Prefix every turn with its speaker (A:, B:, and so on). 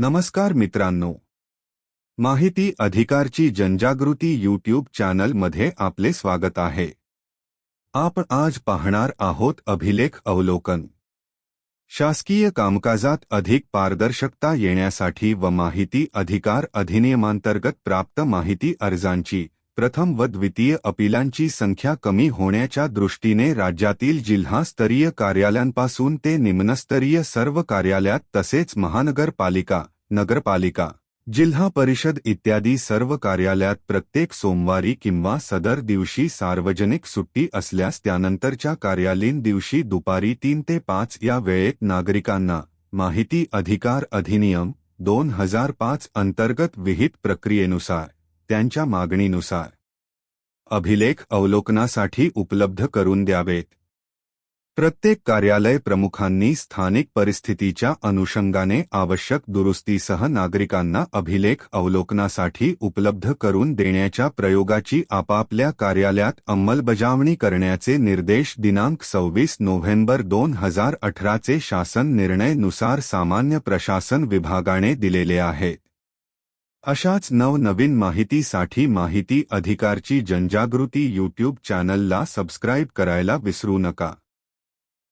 A: नमस्कार मित्रांनो. माहिती अधिकारची जनजागृती यूट्यूब चॅनलमध्ये आपले स्वागत आहे. आपण आज पाहणार आहोत अभिलेख अवलोकन. शासकीय कामकाजात अधिक पारदर्शकता येण्यासाठी व माहिती अधिकार अधिनियमांतर्गत प्राप्त माहिती अर्जांची प्रथम व द्वितीय अपिलांची संख्या कमी होण्याच्या दृष्टीने राज्यातील जिल्हास्तरीय कार्यालयांपासून ते निम्नस्तरीय सर्व कार्यालयात तसेच महानगरपालिका नगरपालिका जिल्हा परिषद इत्यादी सर्व कार्यालयात प्रत्येक सोमवारी किंवा सदर दिवशी सार्वजनिक सुट्टी असल्यास त्यानंतरच्या कार्यालयीन दिवशी दुपारी तीन ते पाच या वेळेत नागरिकांना माहिती अधिकार अधिनियम दोन हजार पाच अंतर्गत विहित प्रक्रियेनुसार त्यांच्या मागणीनुसार. अभिलेख अवलोकनासाठी उपलब्ध करून द्यावेत. प्रत्येक कार्यालय प्रमुखांनी स्थानिक परिस्थितीच्या अनुषंगाने आवश्यक दुरुस्तीसह नागरिकांना अभिलेख अवलोकनासाठी उपलब्ध करून देण्याच्या प्रयोगाची आपापल्या कार्यालयात अंमलबजावणी करण्याचे निर्देश दिनांक सव्वीस नोव्हेंबर दोन हजार अठराचे शासन निर्णयनुसार सामान्य प्रशासन विभागाने दिलेले आहेत. अशाच नवनवीन माहितीसाठी माहिती अधिकारची जनजागृती यूट्यूब चॅनलला सबस्क्राईब करायला विसरू नका.